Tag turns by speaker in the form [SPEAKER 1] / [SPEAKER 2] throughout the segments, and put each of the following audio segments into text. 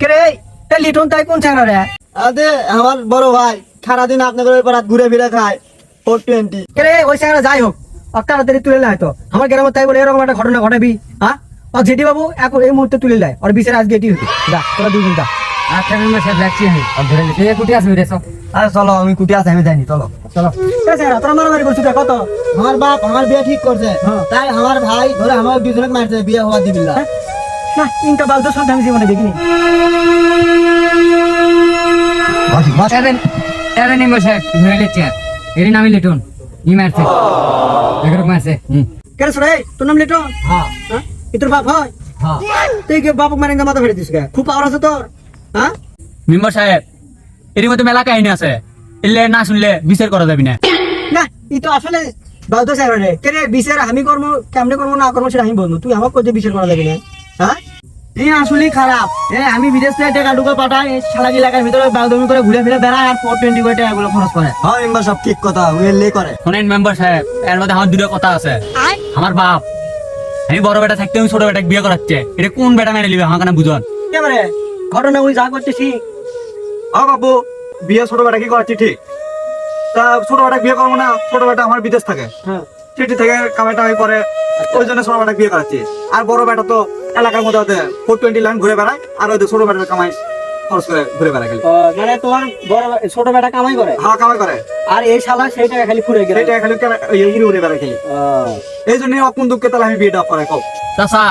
[SPEAKER 1] কে রে এ লিটন তাই কোন চ্যাংরা রে?
[SPEAKER 2] আদে আমার বড় ভাই সারাদিন আপনাদের ওই পাড়াত ঘুরে ফিরে খায় ফোর টোয়েন্টি
[SPEAKER 1] কে ওই চ্যাংরা যাই হোক আর তাড়াতাড়ি তুলে নেয় তো। আমার গ্রামে তাই বলে এরকম একটা ঘটনা ঘটাবি হ্যাঁ আর জেঠি বাবু এখন এই মুহূর্তে তুলে নেয় আর বিচার আজকে এটি হতে যা তোরা দুই ঘণ্টা
[SPEAKER 3] আচ্ছা মেম্বার সাহেব যাচ্ছি আমি। আর ধরে নিচ্ছি কুটি আসবি রে সব
[SPEAKER 2] আরে চলো আমি কুটি আছে আমি জানি চলো।
[SPEAKER 1] চলো। তোরা মারামারি করছিস কত?
[SPEAKER 2] আমার বাপ আমার বিয়ে ঠিক করছে।
[SPEAKER 1] হ্যাঁ।
[SPEAKER 2] তাই আমার ভাই ধরে আমার দুজনে মারছে বিয়ে হওয়া দিবি না?
[SPEAKER 1] ইনকা বাল তো আমি জীবনে দেখিনি।
[SPEAKER 3] এরেন এরেন মেম্বার সাহেব ধরে নিচ্ছি এর নামই লিটন ই মারছে এগারো মারছে হুম।
[SPEAKER 1] কে তোর নাম লিটন?
[SPEAKER 3] হ্যাঁ।
[SPEAKER 1] হ্যাঁ? তোর বাপ হয়?
[SPEAKER 3] হ্যাঁ।
[SPEAKER 1] তুই কে বাপক মারেঙ্গা মাথা ফেলে দিস খুব পাওয়ার আছে তোর হ্যাঁ?
[SPEAKER 4] মেম্বার সাহেব এর মধ্যে মেলা কাহিনী আছে। এলে না শুনলে বিচার করা যাবে না।
[SPEAKER 1] না ই তো আসলে বাল তো স্যার রে কে রে বিচার আমি করব কেমনে করব না করব সেটা আমি বলব। তুই আমাকে কোথায় বিচার করা যাবে না হ্যাঁ?
[SPEAKER 2] এই আসলেই খারাপ। এ আমি বিদেশ থেকে টাকা ঢুকে পাঠাই এই শালাকি এলাকার ভিতরে বাগদমি করে ঘুরে ফিরে বেড়ায় আর ফোর টোয়েন্টি করে টাকাগুলো খরচ করে। হ্যাঁ মেম্বার সব ঠিক কথা উইলে করে।
[SPEAKER 4] শোনেন মেম্বার সাহেব এর মধ্যে আমার দুটো কথা আছে। আমার বাপ আমি বড় বেটা থাকতে আমি ছোট বেটাকে বিয়ে করাচ্ছে। এটা কোন বেটা মেনে নিবে আমার কেন বুঝন।
[SPEAKER 1] এবারে ঘটনা ওই যা করতেছি।
[SPEAKER 5] ও বাবু বিয়ে ছোট বেটা কি করাচ্ছি ঠিক? তা ছোট বেটা বিয়ে করব না ছোট বেটা আমার বিদেশ থাকে।
[SPEAKER 1] হ্যাঁ।
[SPEAKER 5] চিঠি থেকে কামাই টামাই করে ওই জন্য ছোট বেটা বিয়ে করাচ্ছি। আর বড় বেটা তো এলাকার মধ্যে ওদের ফোর টোয়েন্টি লাইন ঘুরে বেড়ায় আর ওদের ছোট বেটার কামাই খরচ করে ঘুরে বেড়ায় খালি।
[SPEAKER 1] মানে তোমার বড় ছোট বেটা কামাই করে?
[SPEAKER 5] হাওয়া কামাই করে।
[SPEAKER 1] আর এই শালা সেই টাকা খালি ফুরে গেলে?
[SPEAKER 5] সেইটা খালি কেন- ওই হিরে উড়ে বেড়ায় খালি। এই জন্য অকুন দুঃখে তাহলে আমি বিয়েটা করে কব
[SPEAKER 4] চাষা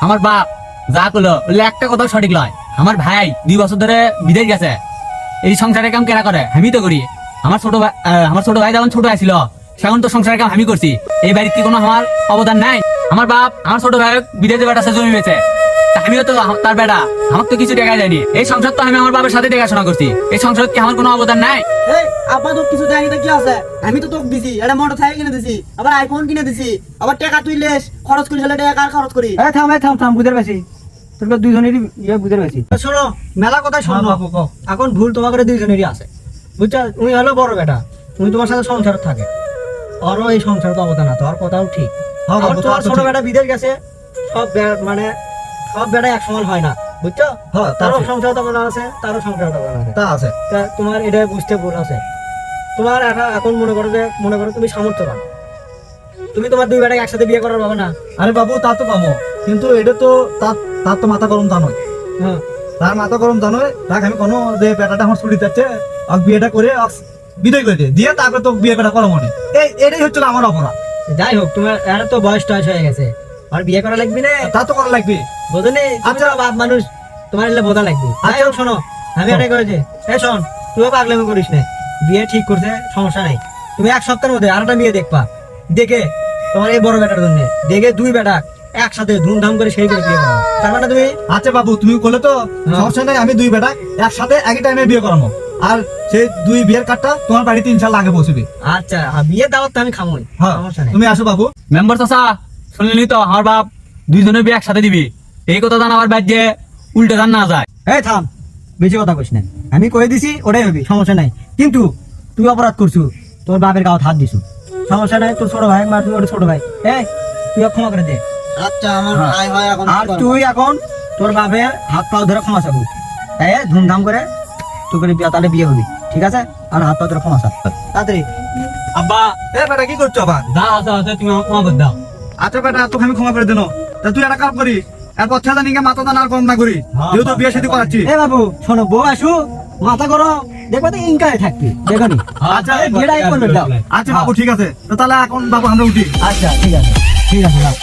[SPEAKER 4] আমার বাপ যা করল বললে একটা কথা সঠিক নয় আমার ভাই দুই বছর ধরে বিদেশ গেছে। এই সংসারের কাম কেনা করে? আমি তো করি। আমার ছোট ভাই আমার ছোট ভাই যখন ছোট আছিল সেখন তো সংসারের কাম আমি করছি। এই বাড়িতে কোনো আমার অবদান নাই? আমার বাপ আমার ছোট ভাই বিদেশে বেটা সে জমি তা আমিও তো তার বেটা। আমার তো কিছু দেখা যায়নি। এই সংসার তো আমি আমার বাবার সাথে দেখাশোনা করছি। এই সংসার কি আমার কোনো অবদান নাই?
[SPEAKER 2] আব্বা তো কিছু দেয়নি কি আছে? আমি তো তোকে দিছি একটা মোটর সাইকেল কিনে দিছি আবার আইফোন কিনে দিছি আবার টাকা তুই লেস খরচ করিস টাকা কার খরচ করি
[SPEAKER 1] এ থাম এ থাম থাম বুঝতে পারছি। তোর দুইজনেরই ইয়ে বুঝতে পারছি। শোনো মেলা কথা শোনো।
[SPEAKER 5] হ্যাঁ, কও।
[SPEAKER 1] এখন ভুল তোমার করে দুইজনেরই আছে। বুঝছ? তুমি হলো বড় বেটা। তুমি তোমার সাথে সংসার থাকে। ওরও এই সংসার তো অবদান আছে ওর কথাও ঠিক।
[SPEAKER 5] হ্যাঁ,
[SPEAKER 1] তোমার ছোট বেটা বিদেশ গেছে সব বে- মানে সব বেটা এক সমান হয় না বুঝছ?
[SPEAKER 5] হ্যাঁ,
[SPEAKER 1] তারও। সংসার তো আছে তারও সংসার তো আছে।
[SPEAKER 5] তা আছে।
[SPEAKER 1] তা তোমার এটা বুঝতে ভুল আছে। তোমার এখন মনে করো যে মনে করো তুমি সামর্থ্যবান। তুমি তোমার দুই বেটাকে একসাথে বিয়ে করার পাবে না
[SPEAKER 5] আরে বাবু তা তো পাবো। কিন্তু এটা তো তার তার তো মাথা গরম তা নয়।
[SPEAKER 1] হ্যাঁ।
[SPEAKER 5] তার মাথা গরম জানো তাকে আমি কোনো যে বেটাটা আমার ছুটি যাচ্ছে আর বিয়েটা করে বিদায় করে দিয়ে তারপরে তো বিয়ে বেটা করা মনে এই এটাই হচ্ছে আমার অপরাধ।
[SPEAKER 1] যাই হোক তোমার এর তো বয়স টয়স হয়ে গেছে। আর বিয়ে করা লাগবে না?
[SPEAKER 5] তা তো করা লাগবে।
[SPEAKER 1] বোঝনি? আচ্ছা। বাপ মানুষ তোমার এলে বোঝা লাগবে। যাই হোক শোনো আমি এটাই করেছি। এ শোন তুইও পাগলামি করিস না। বিয়ে ঠিক করছে সমস্যা নাই। তুমি এক সপ্তাহের মধ্যে আরেকটা বিয়ে দেখবা। দেখে তোমার এই বড় বেটার জন্য দেখে দুই বেটা একসাথে ধুমধাম করে সেই করে বিয়ে করাবো। তার মানে তুমি
[SPEAKER 5] আচ্ছা বাবু তুমি বলে তো সমস্যা নাই আমি দুই বেটা একসাথে একই টাইমে বিয়ে করাবো। আর সেই দুই বিয়ের কার্ডটা তোমার বাড়িতে ইনশাল্লাহ আগে পৌঁছবে।
[SPEAKER 1] আচ্ছা আর বিয়ের দাওয়াত আমি খামোই
[SPEAKER 5] হ্যাঁ তুমি আসো বাবু।
[SPEAKER 4] মেম্বার চাষা শুনলি তো আমার বাপ দুইজনে বিয়ে একসাথে দিবি। এই কথা জান আমার বাদ উল্টে জান না যায়।
[SPEAKER 1] এই থাম বেশি কথা কইস না। আমি কয়ে দিছি ওটাই হবে সমস্যা নাই। কিন্তু তুই অপরাধ করছু তোর বাপের গাওয়া হাত দিছু। সমস্যা নাই তোর ছোট ভাই মার তুই ছোট ভাই। এই তুই ক্ষমা করে দে।
[SPEAKER 2] আচ্ছা আমার ভাই হয় এখন
[SPEAKER 1] আর তুই এখন তোর বাপের হাত পাও ধরে ক্ষমা চাবু। এই ধুমধাম করে তুই করে বিয়ে তাহলে বিয়ে হবি ঠিক আছে? আর হাত ক্ষমা চাপ তাড়াতাড়ি।
[SPEAKER 4] আব্বা।
[SPEAKER 5] এ বেটা কি করছ আবার?
[SPEAKER 4] যা আছে আছে তুমি আমার ক্ষমা করে দাও।
[SPEAKER 5] আচ্ছা বেটা তোকে আমি ক্ষমা করে দেনো তা তুই একটা কাজ করি এরপর ছেলে নিকে মাথা দান আর কম না করি যেহেতু বিয়ে শাদী করাচ্ছি
[SPEAKER 1] এ বাবু শোনো বউ আসু মাথা করো দেখবে তো ইনকারে থাকবি দেখো নি।
[SPEAKER 5] আচ্ছা
[SPEAKER 1] এই বিয়েটা এই দাও
[SPEAKER 5] আচ্ছা বাবু ঠিক আছে। তো তাহলে এখন বাবু আমরা উঠি।
[SPEAKER 1] আচ্ছা ঠিক আছে। ঠিক আছে রাখ।